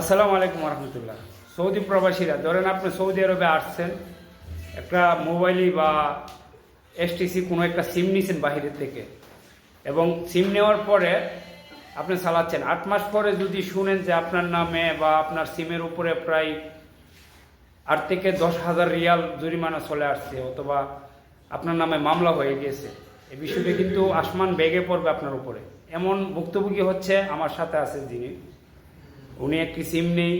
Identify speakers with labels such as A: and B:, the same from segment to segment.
A: আসসালামু আলাইকুম রহমতুল্লাহ সৌদি প্রবাসীরা, ধরেন আপনি সৌদি আরবে আসছেন, একটা মোবাইলই বা এসটিসি কোনো একটা সিম নিছেন বাহিরের থেকে, এবং সিম নেওয়ার পরে আপনি চালাচ্ছেন। আট মাস পরে যদি শুনেন যে আপনার নামে বা আপনার সিমের উপরে প্রায় আট থেকে দশ হাজার রিয়াল জরিমানা চলে আসছে, অথবা আপনার নামে মামলা হয়ে গিয়েছে, এই বিষয়টি কিন্তু আসমান বেগে পড়বে আপনার উপরে। এমন ভুক্তভোগী হচ্ছে আমার সাথে আছে যিনি। উনি একটি সিম নেই।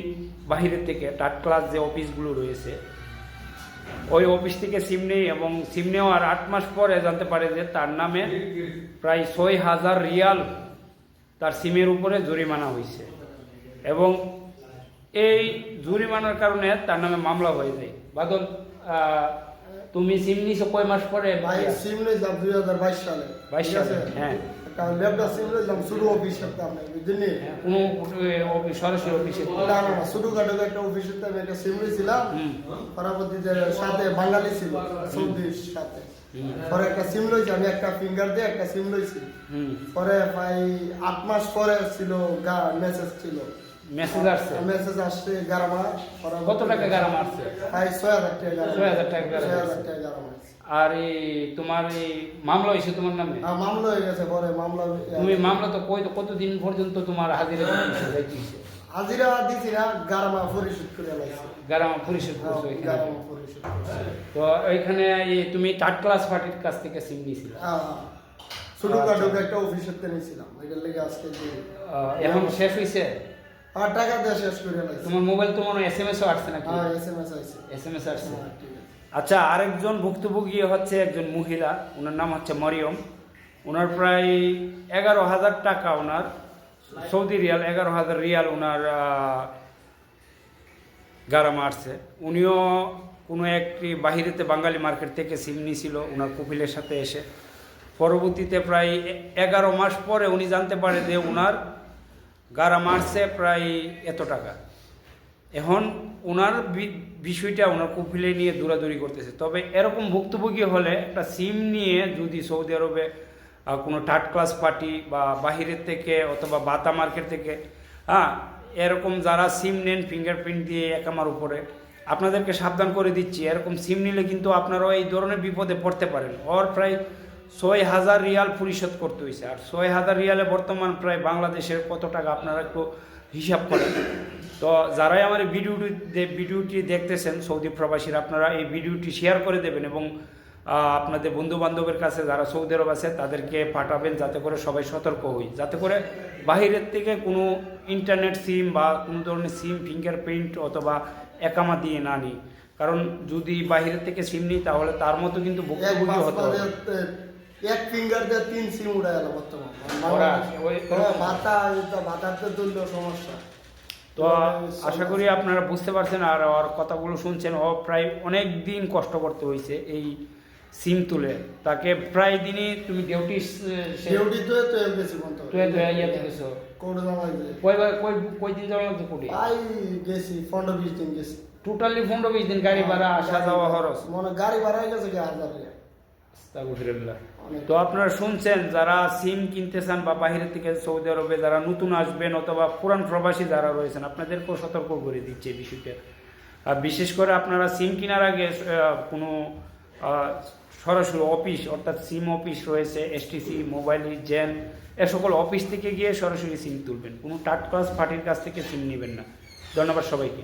A: বাহিরের থেকে টাট ক্লাস যে অফিসগুলো রয়েছে ওই অফিস থেকে সিম নেই এবং সিম নেওয়ার আট মাস পরে জানতে পারে যে তার নামে প্রায় ছয় হাজার রিয়াল তার সিমের উপরে জরিমানা হয়েছে এবং এই জরিমানার কারণে তার নামে মামলা হয়ে যায়। বাদল তুমি সিম নিছো কয় মাস পরে?
B: সিম নিয়েছিলাম দুই হাজার বাইশ সালে।
A: 22
B: ঠিক
A: সালে, হ্যাঁ।
B: সিম শুরু শুধু অফিসের দামে বুঝলি?
A: কোনো অফিস সরাসরি অফিসে
B: না না শুরু কাটে একটা অফিসের আমি একটা সিম ছিলাম।
A: হুম।
B: সাথে বাঙালি ছিল সৌদির সাথে। পরে একটা সিম লইছি আমি একটা ফিঙ্গার দিয়ে একটা সিম লইছি। পরে প্রায় আট মাস পরে ছিল গা মেসেজ ছিল।
A: মেসেজ আসছে?
B: মেসেজ আসছে এগারো মাস
A: কত টাকা গাড়া মারছে
B: প্রায় ছয় হাজার টাকা গারাম।
A: 6,000 টাকা গারাম।
B: ছয় হাজার টাকা গারাম।
A: আর এই তোমার এই মামলা হয়েছে তোমার নামে?
B: মামলা হয়ে গেছে পরে মামলা
A: তুমি মামলা তো কই কতদিন পর্যন্ত তোমার হাজিরা দিতে
B: হাজিরা দিছি না গারামা পরিশোধ করে লাগছে
A: গারামা পরিশোধ করছ এখানে?
B: গারামা পরিশোধ করছে।
A: তো ওইখানে এই তুমি থার্ড ক্লাস পার্টির কাছ থেকে সিম নিয়েছিলে?
B: হ্যাঁ, ছোটো খাটো একটা অফিসের নিয়েছিলাম। এটার লেগে আজকে যে
A: এখন শেষ হয়েছে
B: আর টাকা দিয়ে শেষ করে লাগছে
A: তোমার মোবাইল তোমার এস এম এসও আসছে নাকি?
B: হ্যাঁ এস এম এস আইছে
A: এস এম এস আসছে
B: হ্যাঁ,
A: আচ্ছা আরেকজন ভুক্তভোগী হচ্ছে একজন মহিলা ওনার নাম হচ্ছে মরিয়ম। ওনার প্রায় এগারো হাজার টাকা ওনার সৌদি রিয়াল এগারো হাজার রিয়াল ওনার আহ, গারামা আসছে উনিও কোনো একটি বাহিরেতে বাঙালি মার্কেট থেকে সিম নিয়েছিল ওনার কপিলের সাথে এসে। পরবর্তীতে প্রায় এ- এগারো মাস পরে উনি জানতে পারে যে ওনার গারামা আসছে প্রায় এত টাকা। এখন ওনার বিষয়টা ওনার কপিলে নিয়ে দৌড়াদৌড়ি করতেছে। তবে এরকম ভুক্তভোগী হলে একটা সিম নিয়ে যদি সৌদি আরবে কোনো থার্ড ক্লাস পার্টি বা বাহিরের থেকে অথবা বাতা মার্কেট থেকে হ্যাঁ এরকম যারা সিম নেন ফিঙ্গারপ্রিন্ট দিয়ে একামার উপরে, আপনাদেরকে সাবধান করে দিচ্ছি। এরকম সিম নিলে কিন্তু আপনারাও এই ধরনের বিপদে পড়তে পারেন। ওর প্রায় ছয় হাজার রিয়াল পরিশোধ করতে হয়েছে আর ছয় হাজার রিয়ালে বর্তমান প্রায় বাংলাদেশের কত টাকা আপনারা একটু হিসাব করেন। তো যারাই আমার ভিডিওটি ভিডিওটি দেখতেছেন, সৌদি প্রবাসীরা, আপনারা এই ভিডিওটি শেয়ার করে দেবেন এবং আপনাদের বন্ধু বান্ধবের কাছে যারা সৌদি আরব আছে, তাদেরকে পাঠাবেন যাতে করে সবাই সতর্ক হই। যাতে করে বাহিরের থেকে কোনো ইন্টারনেট সিম বা কোনো ধরনের সিম ফিঙ্গার প্রিন্ট অথবা একামা দিয়ে না নিই। কারণ যদি বাহিরের থেকে সিম নিই, তাহলে তার মতো কিন্তু ভুক্তভোগী হতে হবে।
B: এক ফিঙ্গার দিয়ে তিন সিম উড়ে গেল বর্তমান।
A: ওরা, ওই-
B: হ্যাঁ, ভাতা তো সমস্যা।
A: তো আশা করি আপনারা বুঝতে পারছেন আর ওর কথাগুলো শুনছেন। ও প্রায় অনেক দিন কষ্ট করতে হয়েছে এই সিম তুলে। তাকে প্রায় দিনই তুমি ডিউটি
B: ডিউটি তো তো এর বেশি বলতে হবে।
A: তুই তুই ইয়ে গেছো।
B: কোড জামাই
A: কয় কয় দিন যাওয়া লাগতো কোটি
B: ভাই গেছি পনেরো বিশ দিন গেছি।
A: টোটালি পনেরো বিশ দিন গাড়ি ভাড়া আসা যাওয়া খরচ।
B: মনে গাড়ি ভাড়া হয়ে গেছে কি হাজার টাকা।
A: তো আপনারা শুনছেন যারা সিম কিনতে চান বা বাহিরের থেকে সৌদি আরবে যারা নতুন আসবেন অথবা পুরান প্রবাসী যারা রয়েছেন আপনাদেরকেও সতর্ক করে দিচ্ছে এই বিষয়টা আর বিশেষ করে আপনারা সিম কেনার আগে কোনো সরাসরি অফিস অর্থাৎ সিম অফিস রয়েছে এসটিসি মোবাইল জেন এ সকল অফিস থেকে গিয়ে সরাসরি সিম তুলবেন। কোনো টাট ক্লাস পার্টির কাছ থেকে সিম নেবেন না। ধন্যবাদ সবাইকে।